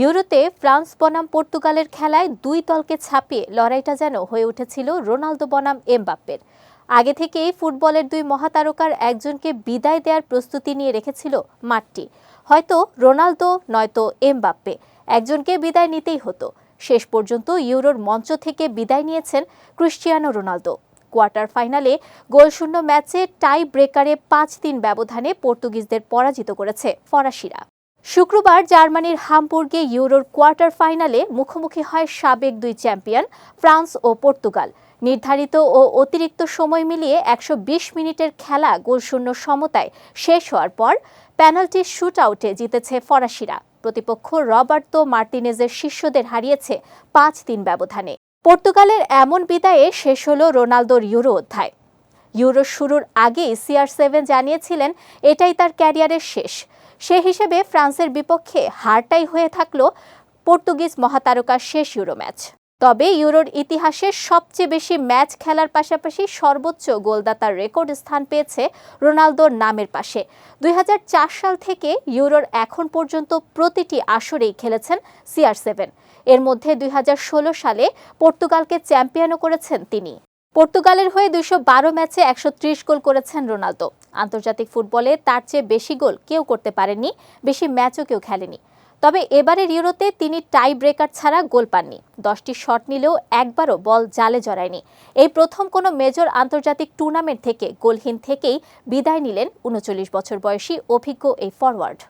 ইউরোতে France বনাম পর্তুগালের খেলায় দুই দলকে ছাপিয়ে লড়াইটা যেন হয়ে উঠেছিল রোনালদো বনাম এমবাপ্পের। আগে থেকেই ফুটবলের দুই মহাতারকার একজনকে বিদায় দেওয়ার প্রস্তুতি নিয়ে রেখেছিল মাঠটি। হয়তো রোনালদো, নয়তো এমবাপ্পে। একজনকে বিদায় নিতেই হতো। শেষ পর্যন্ত ইউরোর মঞ্চ থেকে বিদায় নিয়েছেন ক্রিশ্চিয়ানো রোনালদো। কোয়ার্টার ফাইনালে গোলশূন্য ম্যাচে টাই ব্রেকারে পাঁচ তিন ব্যবধানে পর্তুগিজদের পরাজিত করেছে ফরাসিরা। শুক্রবার জার্মানির হামবুর্গে ইউরোর কোয়ার্টার ফাইনালে মুখোমুখি হয় সাবেক দুই চ্যাম্পিয়ন, ফ্রান্স ও পর্তুগাল। নির্ধারিত ও অতিরিক্ত সময় মিলিয়ে একশো বিশ মিনিটের খেলা গোলশূন্য সমতায় শেষ হওয়ার পর পেনাল্টি শুট আউটে জিতেছে ফরাসিরা। প্রতিপক্ষ রবার্তো মার্টিনেজের শিষ্যদের হারিয়েছে পাঁচ তিন ব্যবধানে। পর্তুগালের এমন বিদায়ে শেষ হল রোনালদোর ইউরো অধ্যায়। ইউরো শুরুর আগেই সিআর সেভেন জানিয়েছিলেন এটাই তার ক্যারিয়ারের শেষ। সে হিসেবে ফ্রান্সের বিপক্ষে হারটাই হয়ে থাকল পর্তুগিজ মহাতারকার শেষ ইউরো ম্যাচ। তবে ইউরোর ইতিহাসে সবচেয়ে বেশি ম্যাচ খেলার পাশাপাশি সর্বোচ্চ গোলদাতার রেকর্ড স্থান পেয়েছে রোনালদোর নামের পাশে। দুই হাজার চার সাল থেকে ইউরোর এখন পর্যন্ত প্রতিটি আসরেই খেলেছেন সিআর সেভেন এর মধ্যে দুই হাজার ষোলো সালে পর্তুগালকে চ্যাম্পিয়নও করেছেন তিনি। পর্তুগালের হয়ে দুশো বারো ম্যাচে একশো ত্রিশ গোল করেছেন রোনালদো। আন্তর্জাতিক ফুটবলে তার চেয়ে বেশি গোল কেউ করতে পারেননি, বেশি ম্যাচও কেউ খেলেনি। তবে এবারের ইউরোতে তিনি টাই ব্রেকার ছাড়া গোল পাননি। দশটি শট নিলেও একবারও বল জালে জড়ায়নি। এই প্রথম কোনো মেজর আন্তর্জাতিক টুর্নামেন্ট থেকে, গোলহীন থেকেই বিদায় নিলেন উনচল্লিশ বছর বয়সী অভিজ্ঞ এই ফরওয়ার্ড